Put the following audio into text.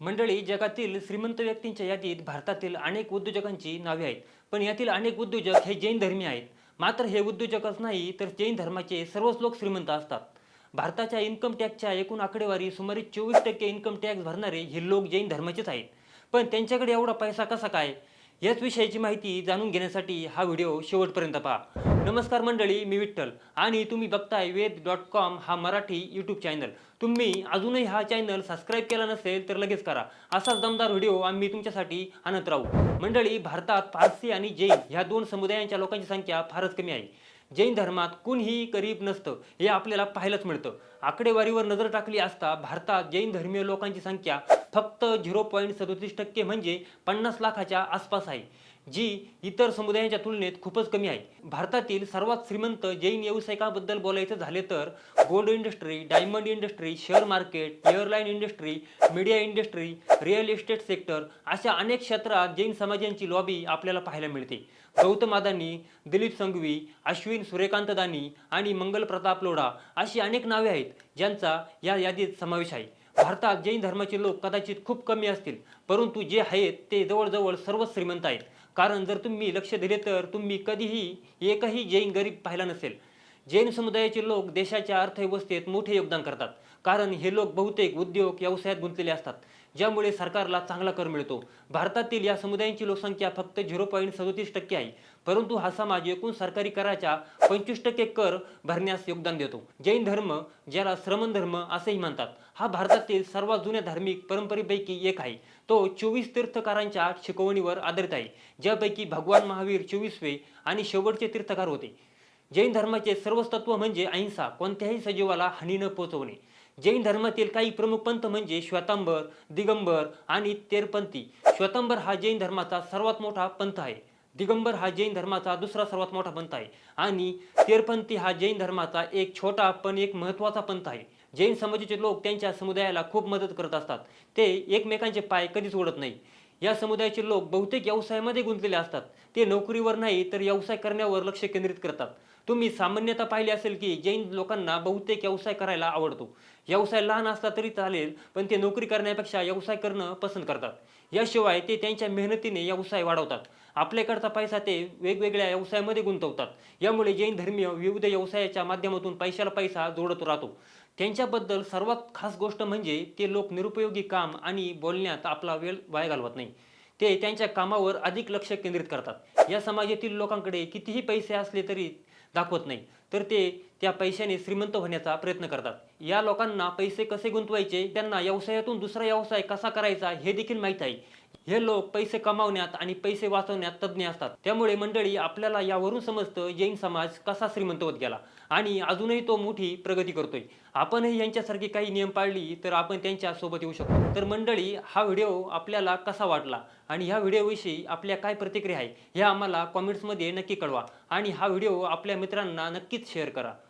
मंडळी जगातील श्रीमंत व्यक्तींच्या यादीत भारतातील अनेक उद्योजकांची नावे आहेत. पण यातील अनेक उद्योजक हे जैन धर्मी आहेत. मात्र हे उद्योजकच नाही तर जैन धर्माचे सर्वच लोक श्रीमंत असतात. भारताच्या इन्कम टॅक्सच्या एकूण आकडेवारी सुमारे चोवीस टक्के इन्कम टॅक्स भरणारे हे लोक जैन धर्माचेच आहेत. पण त्यांच्याकडे एवढा पैसा कसा काय? याच विषयाची माहिती जाणून घेण्यासाठी हा व्हिडिओ शेवटपर्यंत पहा. नमस्कार मंडळी मी विठ्ठल. आणि तुम्ही बघताय वेद डॉट कॉम हा मराठी यूट्यूब चॅनल तुम्ही अजूनही हा चॅनल सबस्क्राईब केला नसेल तर लगेच करा. असाच दमदार व्हिडिओ आम्ही तुमच्यासाठी आणत राहू. मंडळी भारतात पारसी आणि जैन ह्या दोन समुदायांच्या लोकांची संख्या फारच कमी आहे. जैन धर्मात कुणीही गरीब नसतं हे आपल्याला पाहायलाच मिळतं. आकडेवारीवर नजर टाकली असता भारतात जैन धर्मीय लोकांची संख्या फक्त झिरो पॉईंट सदोतीस टक्के म्हणजे पन्नास लाखाच्या आसपास आहे. जी इतर समुदायांच्या तुलनेत खूपच कमी आहे. भारतातील सर्वात श्रीमंत जैन व्यावसायिकाबद्दल बोलायचं झाले तर gold industry diamond industry share market airline industry media industry real estate sector अशा अनेक क्षेत्रात जैन समाजांची लॉबी आपल्याला पाहायला मिळते. गौतम अदानी दिलीप संघवी अश्विन सूर्यकांत दानी आणि मंगल प्रताप लोढा अशी अनेक नावे आहेत ज्यांचा या यादीत समावेश आहे. भारतात जैन धर्माचे लोक कदाचित खूप कमी असतील परंतु जे आहेत ते जवळजवळ सर्वच श्रीमंत आहेत. कारण जर तुम्ही लक्ष दिले तर तुम्ही कधीही एकही जैन गरीब पाहिला नसेल. जैन समुदायाचे लोक देशाच्या अर्थव्यवस्थेत मोठे योगदान करतात. कारण हे लोक बहुतेक उद्योग व्यवसायात गुंतलेले असतात. ज्यामुळे सरकारला चांगला कर मिळतो. भारतातील या समुदायांची लोकसंख्या फक्त झिरो पॉईंट सदोतीस टक्के आहे. परंतु हा समाज एकूण सरकारी कराच्या पंचवीस टक्के कर भरण्यास योगदान देतो. जैन धर्म ज्याला श्रमण धर्म असेही म्हणतात हा भारतातील सर्वात जुन्या धार्मिक परंपरेपैकी एक आहे. तो चोवीस तीर्थकारांच्या शिकवणीवर आधारित आहे. ज्यापैकी भगवान महावीर चोवीसवे आणि शेवटचे तीर्थकार होते. जैन धर्माचे सर्व तत्व म्हणजे अहिंसा कोणत्याही सजीवाला हानी न पोचवणे. जैन धर्मातील काही प्रमुख पंथ म्हणजे श्वेतांबर दिगंबर आणि तेरपंथी. श्वेतांबर हा जैन धर्माचा सर्वात मोठा पंथ आहे. दिगंबर हा जैन धर्माचा दुसरा सर्वात मोठा पंथ आहे. आणि तेरपंथी हा जैन धर्माचा एक छोटा पण एक महत्त्वाचा पंथ आहे. जैन समाजाचे लोक त्यांच्या समुदायाला खूप मदत करत असतात. ते एकमेकांचे पाय कधीच ओढत नाही. या समुदायाचे लोक बहुतेक व्यवसायामध्ये गुंतलेले असतात. ते नोकरीवर नाही तर व्यवसाय करण्यावर लक्ष केंद्रित करतात. तुम्ही सामान्यतः पाहिले असेल की जैन लोकांना बहुतेक व्यवसाय करायला आवडतो. व्यवसाय लहान असला तरी चालेल पण ते नोकरी करण्यापेक्षा व्यवसाय करणं पसंत करतात. याशिवाय ते त्यांच्या मेहनतीने व्यवसाय वाढवतात. आपल्याकडचा पैसा ते वेगवेगळ्या व्यवसायामध्ये गुंतवतात. यामुळे जैन धर्मीय विविध व्यवसायाच्या माध्यमातून पैशाला पैसा जोडत राहतो. त्यांच्याबद्दल सर्वात खास गोष्ट म्हणजे ते लोक निरुपयोगी काम आणि बोलण्यात आपला वेळ वाया घालवत नाही. ते त्यांच्या कामावर अधिक लक्ष केंद्रित करतात. या समाजातील लोकांकडे कितीही पैसे असले तरी दाखवत नाही. तर ते त्या पैशाने श्रीमंत होण्याचा प्रयत्न करतात. या लोकांना पैसे कसे गुंतवायचे त्यांना व्यवसायातून दुसरा व्यवसाय कसा करायचा हे देखील माहीत आहे. हे लोक पैसे कमावण्यात आणि पैसे वाचवण्यात तज्ज्ञ असतात. त्यामुळे मंडळी आपल्याला यावरून समजतं जैन समाज कसा श्रीमंत होत गेला आणि अजूनही तो मोठी प्रगती करतोय. आपणही यांच्यासारखी काही नियम पाळली तर आपण त्यांच्यासोबत येऊ शकतो. तर मंडळी हा व्हिडिओ आपल्याला कसा वाटला आणि ह्या व्हिडिओविषयी आपल्या काय प्रतिक्रिया आहे हे आम्हाला कॉमेंट्समध्ये नक्की कळवा. आणि हा व्हिडिओ आपल्या मित्रांना नक्कीच शेअर करा.